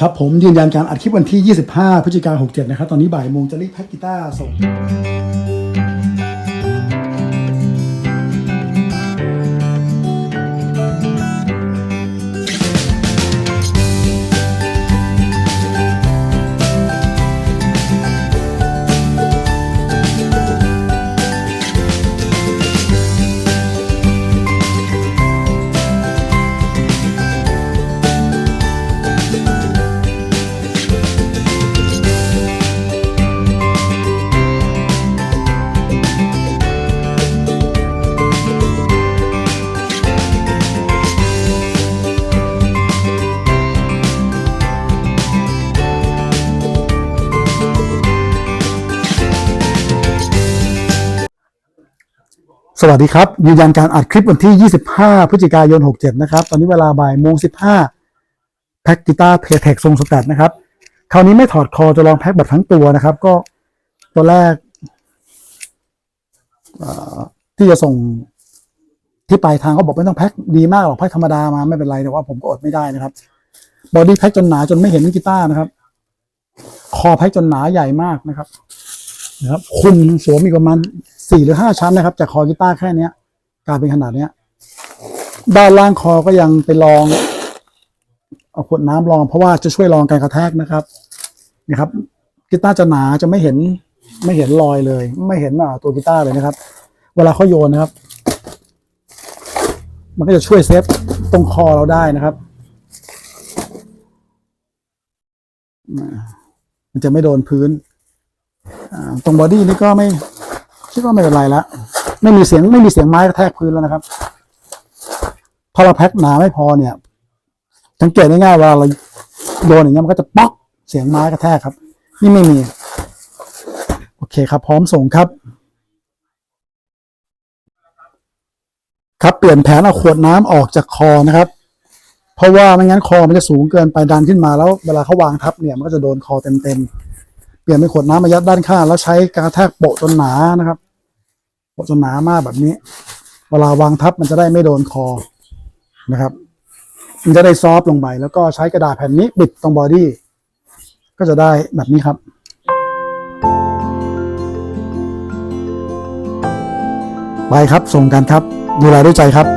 ครับผมยืนยันการอัดคลิปวันที่ 25 พฤศจิกายน67 นะครับ ตอนนี้บ่ายโมงจะรีบแพ็กกีตาร์ส่ง สวัสดีครับ ยืนยันการอัดคลิปวันที่ 25 พฤศจิกายน 67 นะครับ ตอนนี้เวลาบ่ายโมง 15 แพ็กกีตาร์เพย์เทคทรงสแตทนะครับ คราวนี้ไม่ถอดคอจะลองแพ็กแบบทั้งตัวนะครับ ก็ตัวแรกที่จะส่งที่ปลายทางเขาบอกไม่ต้องแพ็กดีมากหรอกแพ็กธรรมดามาไม่เป็นไรแต่ว่าผมก็อดไม่ได้นะครับบอดี้แพ็กจนหนาจนไม่เห็นกีตาร์นะครับ คอแพ็กจนหนาใหญ่มากนะครับนะครับ คุมสวมอีกประมาณ สี่หรือห้าชั้นนะครับ จากคอกีตาร์แค่เนี้ย กลายเป็นขนาดเนี้ย ด้านล่างคอก็ยังไปลอง เอาขวดน้ำรอง เพราะว่าจะช่วยรองการกระแทกนะครับนะครับกีตาร์จะหนาจะไม่เห็น ไม่เห็นรอยเลย ไม่เห็นอ่าตัวกีตาร์เลยนะครับ เวลาเขาโยนนะครับ มันก็จะช่วยเซฟตรงคอเราได้นะครับมันจะไม่โดนพื้น ตรงบอดี้นี่ก็ไม่ คิดว่าไม่เป็นไรและไม่มีเสียงไม่มีเสียงไม้กระแทกพื้นแล้วนะครับ พอเราแพ็คหนาไม่พอเนี่ย สังเกตง่ายเวลาเราโยนอย่างเงี้ยมันก็จะป๊อกเสียงไม้กระแทกครับ นี่ไม่มี โอเคครับ พร้อมส่งครับ ครับเปลี่ยนแผนเอาขวดน้ำออกจากคอนะครับ เพราะว่าไม่งั้นคอมันจะสูงเกินไปดันขึ้นมาแล้วเวลาเขาวางทับเนี่ยมันก็จะโดนคอเต็มๆเปลี่ยนเป็นขวดน้ำมายัดด้านข้างแล้วใช้การกระแทกโปะจนหนานะครับ โปะจนหนามากแบบนี้ เวลาวางทับมันจะได้ไม่โดนคอนะครับ มันจะได้ซอฟต์ลงไป แล้วก็ใช้กระดาษแผ่นนี้ปิดตรงบอดี้ก็จะได้แบบนี้ครับไปครับส่งกันครับ ดูแลด้วยใจครับ